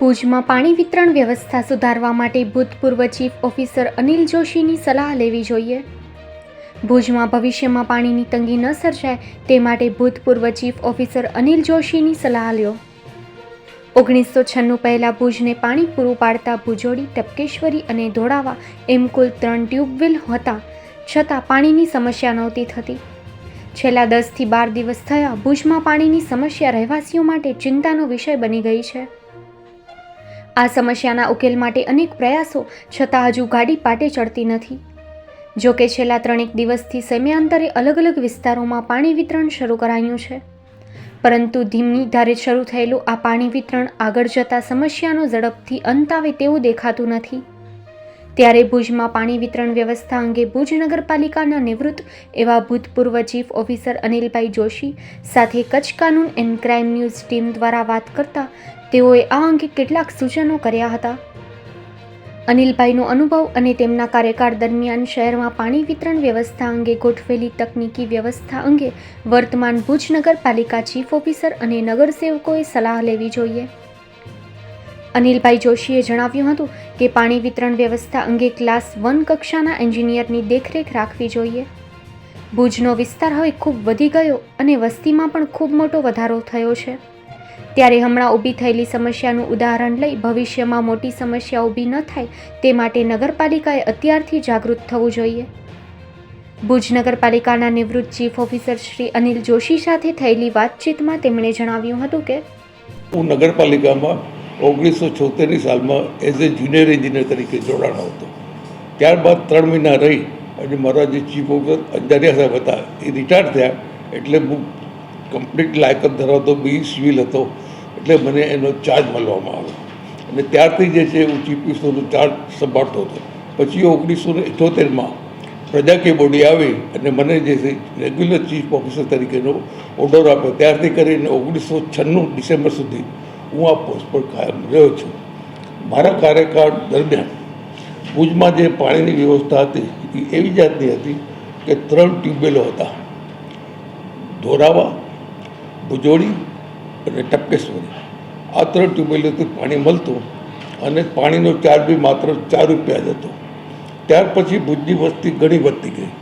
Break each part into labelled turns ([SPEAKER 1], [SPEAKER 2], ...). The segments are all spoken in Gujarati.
[SPEAKER 1] ભુજમાં પાણી વિતરણ વ્યવસ્થા સુધારવા માટે ભૂતપૂર્વ ચીફ ઓફિસર અનિલ જોશીની સલાહ લેવી જોઈએ. ભુજમાં ભવિષ્યમાં પાણીની તંગી ન સર્જાય તે માટે ભૂતપૂર્વ ચીફ ઓફિસર અનિલ જોશીની સલાહ લ્યો. ઓગણીસો છન્નું પહેલાં ભુજને પાણી પૂરું પાડતા ભુજોડી ટપકેશ્વરી અને ધોળાવા એમ કુલ ત્રણ ટ્યુબવેલ હતા, છતાં પાણીની સમસ્યા નહોતી થતી. છેલ્લા દસથી બાર દિવસ થયા ભુજમાં પાણીની સમસ્યા રહેવાસીઓ માટે ચિંતાનો વિષય બની ગઈ છે. આ સમસ્યાના ઉકેલ માટે અનેક પ્રયાસો, છતાં હજુ ગાડી પાટે ચડતી નથી. જો કે છેલ્લા ત્રણેક દિવસથી સમયાંતરે અલગ અલગ વિસ્તારોમાં પાણી વિતરણ શરૂ કરાયું છે. પરંતુ ધીમી ધારે શરૂ થયેલું આ પાણી વિતરણ આગળ જતા સમસ્યાનો ઝડપથી અંત આવે તેવું દેખાતું નથી. ત્યારે ભુજમાં પાણી વિતરણ વ્યવસ્થા અંગે ભુજ નગરપાલિકાના નિવૃત્ત એવા ભૂતપૂર્વ ચીફ ઓફિસર અનિલભાઈ જોશી સાથે કચ્છ કાનૂન એન્ડ ક્રાઇમ ન્યૂઝ ટીમ દ્વારા વાત કરતા તેઓએ આ અંગે કેટલાક સૂચનો કર્યા હતા. અનિલભાઈનો અનુભવ અને તેમના કાર્યકાળ દરમિયાન શહેરમાં પાણી વિતરણ વ્યવસ્થા અંગે ગોઠવેલી તકનીકી વ્યવસ્થા અંગે વર્તમાન ભુજ નગરપાલિકા ચીફ ઓફિસર અને નગરસેવકોએ સલાહ લેવી જોઈએ. અનિલભાઈ જોશીએ જણાવ્યું હતું કે પાણી વિતરણ વ્યવસ્થા અંગે ક્લાસ વન કક્ષાના એન્જિનિયરની દેખરેખ રાખવી જોઈએ. ભુજનો વિસ્તાર હવે ખૂબ વધી ગયો અને વસ્તીમાં પણ ખૂબ મોટો વધારો થયો છે. ત્યારે હમણાં ઊભી થયેલી સમસ્યાનું ઉદાહરણ લઈ ભવિષ્યમાં મોટી સમસ્યા ઊભી ન થાય તે માટે નગરપાલિકાએ અત્યારથી જાગૃત થવું જોઈએ. ભુજ નગરપાલિકાના નિવૃત્ત ચીફ ઓફિસર શ્રી અનિલ જોશી સાથે થયેલી વાતચીતમાં તેમણે જણાવ્યું હતું કે
[SPEAKER 2] હું નગરપાલિકામાં ઓગણીસો છોતેરની સાલમાં એઝ એ જુનિયર એન્જિનિયર તરીકે જોડાણો હતો. ત્યારબાદ ત્રણ મહિના રહી અને મારા જે ચીફ ઓફિસર અંજારિયા સાહેબ હતા એ રિટાયર થયા એટલે હું કમ્પ્લીટ લાયકત ધરાવતો બી સિવિલ હતો. એટલે મને એનો ચાર્જ મળવામાં આવ્યો. અને ત્યારથી જે છે, હું ચીફ મિનિસ્ટરનો ચાર્જ સંભાળતો હતો. પછી ઓગણીસો ને ઇઠોતેરમાં પ્રજાકીય બોડી આવી અને મને જે છે રેગ્યુલર ચીફ ઓફિસર તરીકેનો ઓર્ડર આપ્યો. ત્યારથી કરીને ઓગણીસો છન્નું ડિસેમ્બર સુધી હું આ પોસ્ટ પર કાયમ રહ્યો છું. મારા કાર્યકાળ દરમિયાન ભુજમાં જે પાણીની વ્યવસ્થા હતી, એ એવી જાતની હતી કે ત્રણ ટ્યુબવેલો હતા. ધોરાવા, ભુજોડી અને ટપકેશ્વરી આ ત્રણ ટ્યુબવેલથી પાણી મળતું અને પાણીનો ચાર્જ બી માત્ર ચાર રૂપિયા જ હતો. ત્યાર પછી ભુજની વસ્તી ઘણી વધતી ગઈ.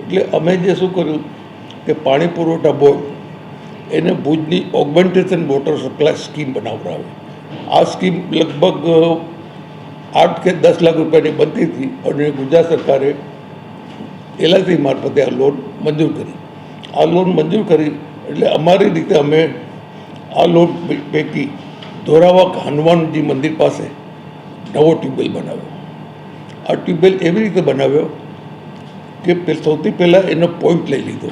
[SPEAKER 2] એટલે અમે જે શું કર્યું કે પાણી પુરવઠા બોર્ડ એને ભુજની ઓગમેન્ટેશન વોટર સપ્લાય સ્કીમ બનાવડાવી. આ સ્કીમ લગભગ આઠ કે દસ લાખ રૂપિયાની બનતી હતી અને ગુજરાત સરકારે એલઆઈસી મારફતે આ લોન મંજૂર કરી. આ લોન મંજૂર કરી એટલે અમારી રીતે અમે આ લોટ પૈકી ધોરાવા હનુમાનજી મંદિર પાસે નવો ટ્યુબવેલ બનાવ્યો. આ ટ્યુબવેલ એવી રીતે બનાવ્યો કે સૌથી પહેલાં એનો પોઈન્ટ લઈ લીધો.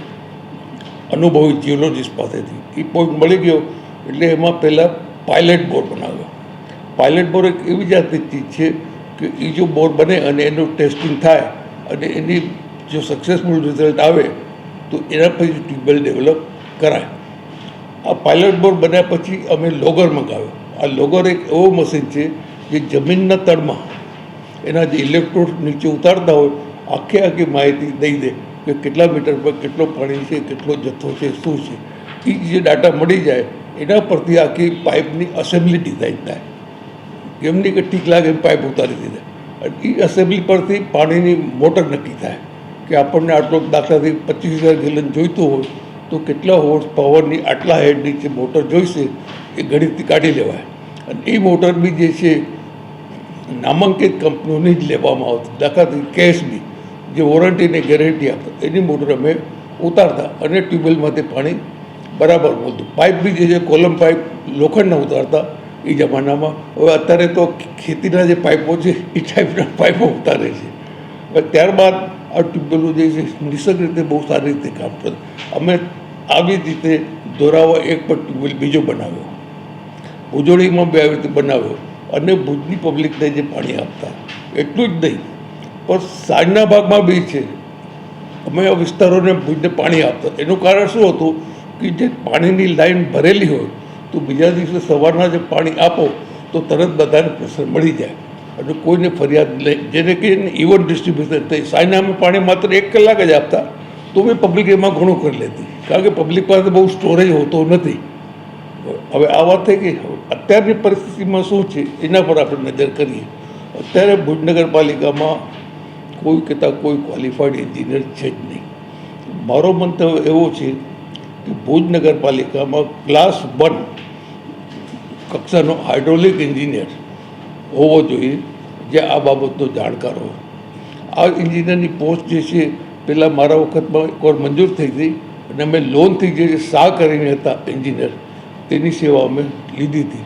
[SPEAKER 2] અનુભવી જીઓલોજીસ્ટ પાસેથી. એ પોઈન્ટ મળી ગયો એટલે એમાં પહેલાં પાયલટ બોર બનાવ્યો. પાયલટ બોર એક એવી જાતની ચીજ છે કે એ જો બોર બને અને એનું ટેસ્ટિંગ થાય અને એની જો સક્સેસફુલ રિઝલ્ટ આવે તો એના પછી ટ્યુબવેલ ડેવલપ કરાય. આ પાયલટ બોર બન્યા પછી અમે લોગર મંગાવ્યો. આ લોગર એક એવો મશીન છે જે જમીનના તળમાં એના જે ઇલેક્ટ્રોડ નીચે ઉતારતા હોય, આખે આખી માહિતી દઈ દે કે કેટલા મીટર પર કેટલો પાણી છે, કેટલો જથ્થો છે, શું છે. એ જે ડાટા મળી જાય, એના પરથી આખી પાઇપની અસેમ્બલી ડિઝાઇન થાય. એમની કે ઠીક લાગે એમ પાઇપ ઉતારી દીધા. અને એ અસેમ્બલી પરથી પાણીની મોટર નક્કી થાય કે આપણને આટલો દાખલાથી પચીસ હજાર ગેલન જોઈતું હોય તો કેટલા હોર્સ પાવરની આટલા હેડની જે મોટર જોઈશે એ ગણિતથી કાઢી લેવાય. અને એ મોટર બી જે છે, નામાંકિત કંપનીઓની જ લેવામાં આવતી દાખલા તરીકે કેશની જે વોરંટીને ગેરંટી આપતા એની મોટર અમે ઉતારતા અને ટ્યુબવેલમાંથી પાણી બરાબર મળતું. પાઇપ બી જે છે કોલમ પાઇપ લોખંડના ઉતારતા એ જમાનામાં. હવે અત્યારે તો ખેતીના જે પાઇપો છે, એ ટાઈપના પાઇપો ઉતારે છે. હવે ત્યારબાદ આ ટ્યુબવેલો જે છે, નિસર્ગ રીતે બહુ સારી રીતે કામ કરે. અમે આવી રીતે દોરાવા, એક પર બીજો બનાવ્યો ભુજોડીમાં બે આવી રીતે બનાવ્યો અને ભુજની પબ્લિકને જે પાણી આપતા. એટલું જ નહીં, પણ સાંજના ભાગમાં બી છે. અમે આ વિસ્તારોને ભુજને પાણી આપતા. એનું કારણ શું હતું કે જે પાણીની લાઈન ભરેલી હોય, તો બીજા દિવસે સવારના જે પાણી આપો, તો તરત બધાને પ્રેશર મળી જાય. અને કોઈને ફરિયાદ નહીં જેને કે ઇવન ડિસ્ટ્રીબ્યુશન થઈ સાંજના અમે પાણી માત્ર એક કલાક જ આપતા. તો બી પબ્લિક એમાં ઘણું કરી લેતી કારણ કે પબ્લિક પાસે બહુ સ્ટોરેજ હોતો નથી. હવે આ વાત થઈ કે અત્યારની પરિસ્થિતિમાં શું છે, એના પર આપણે નજર કરીએ. અત્યારે ભુજ નગરપાલિકામાં કોઈ કહેતા કોઈ ક્વોલિફાઈડ એન્જિનિયર છે જ નહીં. મારો મંતવ્ય એવો છે કે ભુજ નગરપાલિકામાં ક્લાસ વન કક્ષાનો હાઇડ્રોલિક એન્જિનિયર હોવો જોઈએ. જે આ બાબતનો જાણકાર હોય. આ એન્જિનિયરની પોસ્ટ જે છે પહેલાં મારા વખતમાં એકવાર મંજૂર થઈ હતી અને અમે લોનથી જે શાહ કરીને હતા એન્જિનિયર, તેની સેવા અમે લીધી હતી.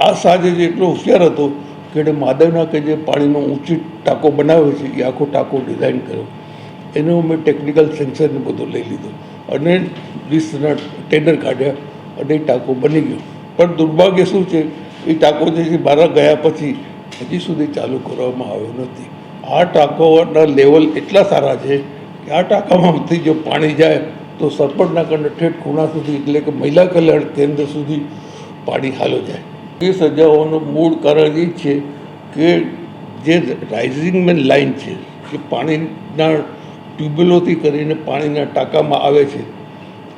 [SPEAKER 2] આ શાહ જે એટલો હોશિયાર હતો કે એણે માદવના કે જે પાણીનો ઊંચી ટાંકો બનાવે છે, એ આખો ટાંકો ડિઝાઇન કર્યો. એનું અમે ટેકનિકલ સેન્સરને બધું લઈ લીધું અને વીસના ટેન્ડર કાઢ્યા અને એ ટાંકો બની ગયો. પણ દુર્ભાગ્ય શું છે, એ ટાંકો જે બહાર ગયા પછી હજી સુધી ચાલુ કરવામાં આવ્યો નથી. આ ટાંકોના લેવલ એટલા સારા છે કે આ ટાંકામાંથી જો પાણી જાય તો સરપંચના કંડે ઠેઠ ખૂણા સુધી, એટલે કે મહિલા કલ્યાણ કેન્દ્ર સુધી પાણી હાલો જાય. એ સજાઓનું મૂળ કારણ એ છે કે જે રાઇઝિંગ મેન લાઇન છે કે પાણીના ટ્યુબવેલોથી કરીને પાણીના ટાંકામાં આવે છે,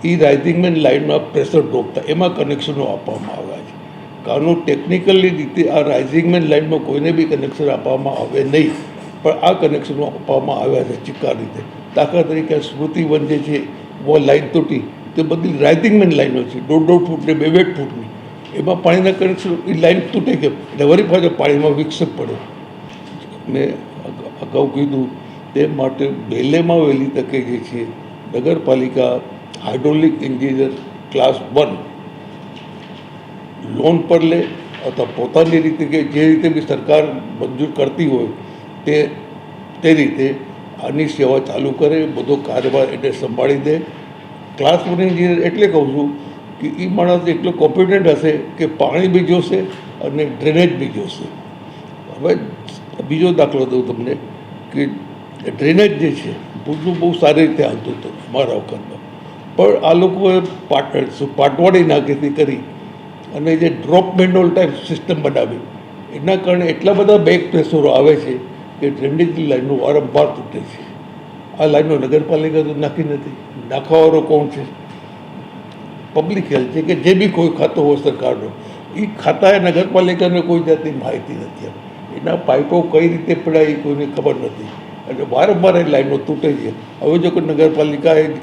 [SPEAKER 2] એ રાઇઝિંગ મેન લાઇનમાં પ્રેશર થાય. એમાં કનેક્શનો આપવામાં આવ્યા છે. કારણ ટેકનિકલી રીતે આ રાઇઝિંગ મેન લાઇનમાં કોઈને બી કનેક્શન આપવામાં આવે નહીં. પણ આ કનેક્શનો આપવામાં આવ્યા છે ચિક્કા રીતે. દાખલા તરીકે સ્મૃતિવન જે છે વો લાઇન તૂટી, તે બધી રાઇટિંગમેન લાઇનો છે. દોઢ દોઢ ફૂટની બે બે ફૂટની. એમાં પાણીના કનેક્શન એ લાઇન તૂટી ગઈ એટલે વળી પાછો પાણીમાં વિક્ષેપ પડ્યો. મેં અગાઉ કીધું, તે માટે બેલેમાં વહેલી તકે જે છે, નગરપાલિકા hydraulic engineer class one loan પર લે, અથવા પોતાની રીતે કે જે રીતે બી સરકાર મંજૂર કરતી હોય તે તે રીતે આની સેવા ચાલુ કરે, બધો કારભાર એટલે સંભાળી દે. ક્લાસ એન્જિનિયર એટલે કહું છું કે એ માણસ એટલો કોમ્પિટન્ટ હશે કે પાણી બી જોશે અને ડ્રેનેજ બી જોશે. હવે બીજો દાખલો દઉં તમને કે ડ્રેનેજ જે છે, ભુજનું બહુ સારી રીતે હાલતું હતું મારા વખતમાં પણ આ લોકોએ પાટ પાટવાડી નાખીથી કરી અને જે ડ્રોપ મેન્ડોલ ટાઈપ સિસ્ટમ બનાવી. એના કારણે એટલા બધા બેક પ્રેશરો આવે છે કે ટ્રેન્ડિંગની લાઈનો વારંવાર તૂટે છે. આ લાઈનો નગરપાલિકા તો નાખી નથી. નાખવાવાળો કોણ છે? પબ્લિક હેલ્થ છે કે જે બી કોઈ ખાતો હોય સરકારનો. એ ખાતાએ નગરપાલિકાને કોઈ જાતની માહિતી નથી એના પાઇપો કઈ રીતે પડાય એ કોઈને ખબર નથી. અને વારંવાર એ લાઈનો તૂટે છે. હવે જો કે નગરપાલિકાએ એ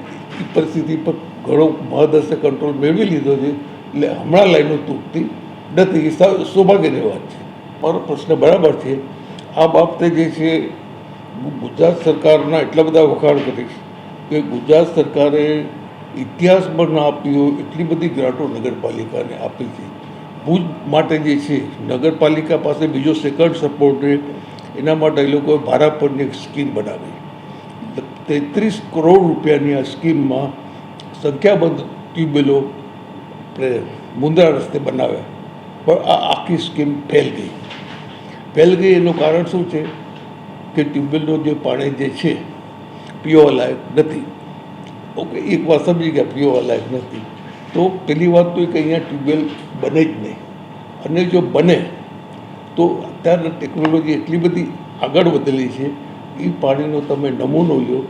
[SPEAKER 2] પરિસ્થિતિ પર ઘણો મહદઅંશે કંટ્રોલ મેળવી લીધો છે, એટલે હમણાં લાઈનો તૂટતી નથી. એ સૌભાગ્યની વાત છે. મારો પ્રશ્ન બરાબર છે. આ બાબતે જે છે, ગુજરાત સરકારના એટલા બધા વખાણ કરીશ કે ગુજરાત સરકારે ઇતિહાસમાં ના આપી હોય એટલી બધી ગ્રાન્ટો નગરપાલિકાને આપી છે. ભુજ માટે જે છે, નગરપાલિકા પાસે બીજો સેકન્ડ સપોર્ટ રહે એના માટે એ લોકોએ ભારા પરની એક સ્કીમ બનાવી. તેત્રીસ કરોડ રૂપિયાની આ સ્કીમમાં સંખ્યાબંધ ટ્યુબવેલો મુંદ્રા રસ્તે બનાવ્યા. પણ આ આખી સ્કીમ ફેલ ગઈ. ગઈ એનું કારણ શું છે? કે ટ્યુબવેલનું જે પાણી જે છે, પીવા લાયક નથી. ઓકે, એક વાર સમજી ગયા, પીવા લાયક નથી. તો પહેલી વાત તો કે અહીંયા ટ્યુબવેલ બને જ નહીં. અને જો બને, તો અત્યારની ટેકનોલોજી એટલી બધી આગળ વધેલી છે, એ પાણીનો તમે નમૂનો લ્યો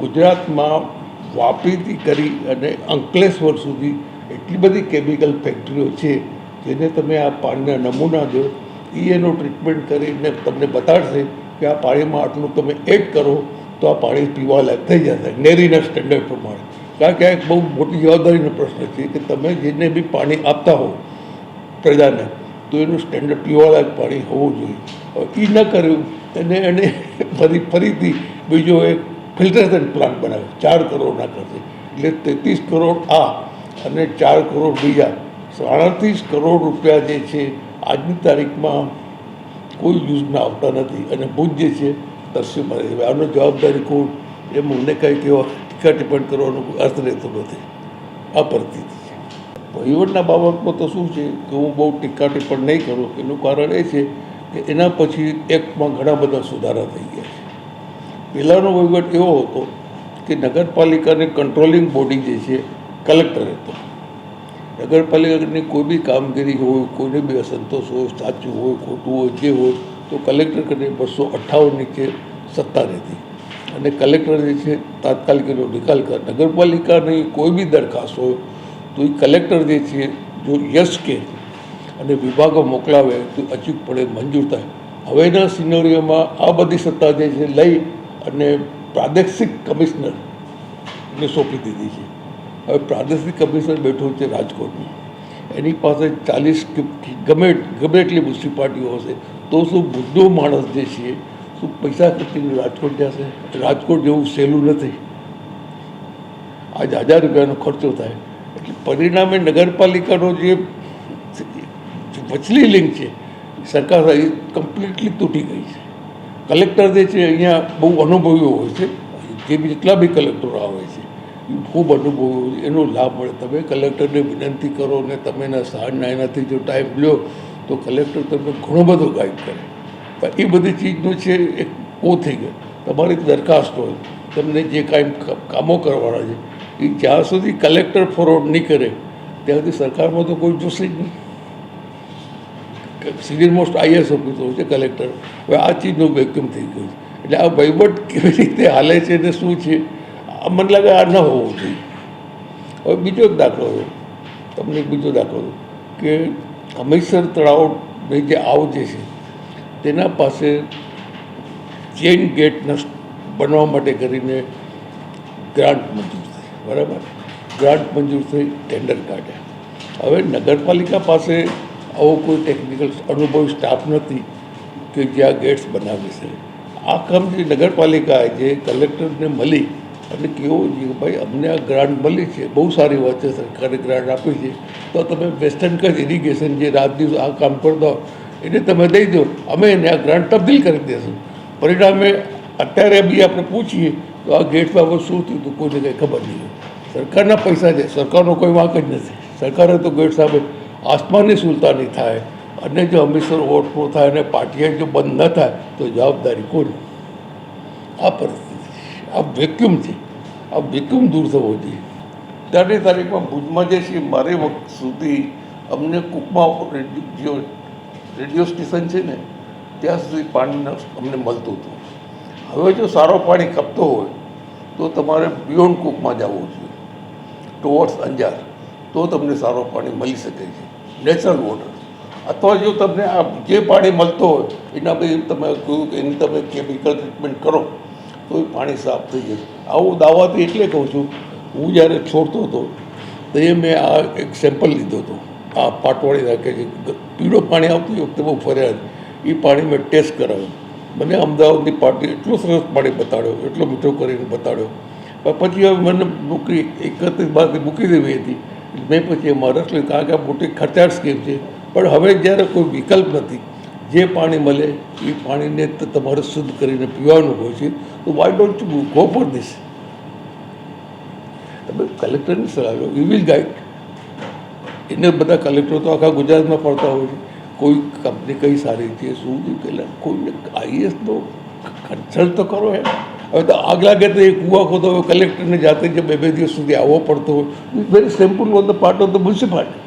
[SPEAKER 2] ગુજરાતમાં વાપીથી કરી અને અંકલેશ્વર સુધી એટલી બધી કેમિકલ ફેક્ટરીઓ છે, જેને તમે આ પાણીના નમૂના દો એ એનું ટ્રીટમેન્ટ કરીને તમને બતાડશે કે આ પાણીમાં આટલું તમે એડ કરો, તો આ પાણી પીવા લાયક થઈ જશે. નેરીના સ્ટેન્ડર્ડ પ્રમાણે. કારણ કે આ એક બહુ મોટી જવાબદારીનો પ્રશ્ન છે કે તમે જેને બી પાણી આપતા હો પ્રજાને, તો એનું સ્ટેન્ડર્ડ પીવાલાયક પાણી હોવું જોઈએ. એ ન કર્યું, એને એને ફરી, ફરીથી બીજો એક ફિલ્ટરેશન પ્લાન્ટ બનાવ્યો. ચાર કરોડના ખર્ચે. એટલે તેત્રીસ કરોડ આ અને ચાર કરોડ બીજા. સાડત્રીસ કરોડ રૂપિયા જે છે આજની તારીખમાં કોઈ યુઝમાં આવતા નથી અને ભુજ જે છે તરસ્યું મારે હવે આનો જવાબદારી કોણ? એ મને કંઈ કહેવા ટીકા ટિપ્પણ કરવાનો કોઈ અર્થ રહેતો નથી. આ પરિસ્થિતિ છે વહીવટના બાબતમાં તો શું છે કે હું બહુ ટીકા ટિપ્પણ નહીં કરું, એનું કારણ એ છે કે એના પછી એક્ટમાં ઘણા બધા સુધારા થઈ ગયા છે. પહેલાંનો વહીવટ એવો હતો કે નગરપાલિકાને કંટ્રોલિંગ બોડી જે છે કલેક્ટર હતો. નગરપાલિકાની કોઈ બી કામગીરી હોય, કોઈને બી અસંતોષ હોય, સાચું હોય, ખોટું હોય, જે હોય, તો કલેક્ટર કરીને બસો અઠ્ઠાવન નીચે સત્તા રહેતી. અને કલેક્ટર જે છે, તાત્કાલિક એનો નિકાલ કર. નગરપાલિકાની કોઈ બી દરખાસ્ત હોય, તો એ કલેક્ટર જે છે, જો યસ કે અને વિભાગો મોકલાવે, તો અચૂકપણે મંજૂર થાય. હવેના સિનોરીઓમાં આ બધી સત્તા જે છે, લઈ અને પ્રાદેશિક કમિશનરને સોંપી દીધી છે. હવે પ્રાદેશિક કમિશનર બેઠો છે રાજકોટમાં. એની પાસે ચાલીસ ગમે ગમે એટલી મ્યુનિસિપાલિટીઓ હશે, તો શું બુદ્ધો માણસ જે છે શું પૈસા ખર્ચીને રાજકોટ જશે રાજકોટ જેવું સહેલું નથી. આજ હજાર રૂપિયાનો ખર્ચો થાય. એટલે પરિણામે નગરપાલિકાનો જે વચલી લિંક છે, સરકાર એ કમ્પ્લીટલી તૂટી ગઈ છે. કલેક્ટર જે છે, અહીંયા બહુ અનુભવીઓ હોય છે જે બી જેટલા બી કલેક્ટરો આવે છે ખૂબ અનુભવ, એનો લાભ મળે. તમે કલેક્ટરને વિનંતી કરો ને તમે એના સાંજના એનાથી જો ટાઈમ લ્યો, તો કલેક્ટર તમને ઘણો બધો ગાઈડ કરે. પણ એ બધી ચીજનું છે, એક ઓ થઈ ગયો. તમારી દરખાસ્ત હોય, તમને જે કાંઈ કામો કરવાના છે, એ જ્યાં સુધી કલેક્ટર ફોરવર્ડ નહીં કરે, ત્યાં સુધી સરકારમાં તો કોઈ જોશે જ નહીં. સિનિયર મોસ્ટ આઈએસ ઓફિસર છે કલેક્ટર. હવે આ ચીજનું વેક્યુમ થઈ ગયું છે. એટલે આ વહીવટ કેવી રીતે હાલે છે ને શું છે મને લાગે આ ન હોવું જોઈએ. હવે બીજો એક દાખલો છે. તમને એક બીજો દાખલો કે હમીરસર તળાવની જે આવ જે છે, તેના પાસે ચેઇન ગેટના બનવા માટે કરીને ગ્રાન્ટ મંજૂર થઈ. બરાબર? ગ્રાન્ટ મંજૂર થઈ, ટેન્ડર કાઢ્યા. હવે નગરપાલિકા પાસે આવો કોઈ ટેકનિકલ અનુભવી સ્ટાફ નથી કે જે આ ગેટ્સ બનાવે છે. આ કામ જે નગરપાલિકાએ જે કલેક્ટરને મળી અને કેવું છે કે ભાઈ, અમને આ ગ્રાન્ટ મળી છે, બહુ સારી વાત છે, સરકારે ગ્રાન્ટ આપી છે, તો તમે વેસ્ટર્ન કચ્છ ઇરિગેશન જે રાત દિવસ આ કામ કરતા એને તમે દઈ દો, અમે એને આ ગ્રાન્ટ તબદીલ કરી દઈશું પરિણામે અત્યારે બી આપણે પૂછીએ, તો આ ગેટ બાબત શું થયું હતું કોઈને કંઈ ખબર નહીં સરકારના પૈસા છે, સરકારનો કોઈ વાંક જ નથી. સરકારે તો ગેટ સામે આસમાનની સુલતાની થાય, અને જો હંમેશા ઓવરફ્લો થાય અને પાટિયા જો બંધ ન થાય, તો જવાબદારી કોની? આ છે આ વેક્યુમ છે આ વેક્યુમ દૂર થવો જોઈએ. ત્યારની તારીખમાં ભુજમાં જે છે, મારે વખત સુધી અમને કુકમાં રેડિયો રેડિયો સ્ટેશન છે ને, ત્યાં સુધી પાણી અમને મળતું હતું. હવે જો સારો પાણી ખપતો હોય, તો તમારે બિયોન્ડ કુકમાં જવું જોઈએ. ટુવર્ડ્સ અંજાર, તો તમને સારો પાણી મળી શકે છે. નેચરલ વોટર અથવા જો તમને આ જે પાણી મળતો હોય, એના બી તમે કહ્યું એની તમે કેમિકલ ટ્રીટમેન્ટ કરો તો પાણી સાફ થઈ જશે. આવું દાવાથી એટલે કહું છું, હું જ્યારે છોડતો હતો, તો એ મેં આ એક સેમ્પલ લીધો હતો. આ પાટવાળી રાખે છે. પીળો પાણી આવતું વખતે બહુ ફરિયાદ એ પાણી મેં ટેસ્ટ કરાવ્યું. મને અમદાવાદની પાર્ટી એટલું સરસ પાણી બતાડ્યો, એટલો મીઠો કરીને બતાડ્યો. પછી હવે મને નોકરી એકત્રીસ બારથી મૂકી દેવી હતી. મેં પછી લીધું. કારણ કે આ મોટી ખર્ચાળ સ્કીમ છે. પણ હવે જ્યારે કોઈ વિકલ્પ નથી જે પાણી મળે એ પાણીને તમારે શુદ્ધ કરીને પીવાનું હોય છે, તો why don't you go for this તમે કલેક્ટરની સલાહ લો. યુ વિલ ગાઈડ એને બધા કલેક્ટરો તો આખા ગુજરાતમાં ફરતા હોય છે. કોઈ કંપની કઈ સારી છે શું છે પહેલાં કોઈને આઈએસનો કન્સલ્ટ તો કરો એમ હવે તો આગ લાગે તો એ કૂવા ખોદો, હવે કલેક્ટરને જાતે જે બે બે દિવસ સુધી આવવો પડતો હોય. Very simple on the part of the municipality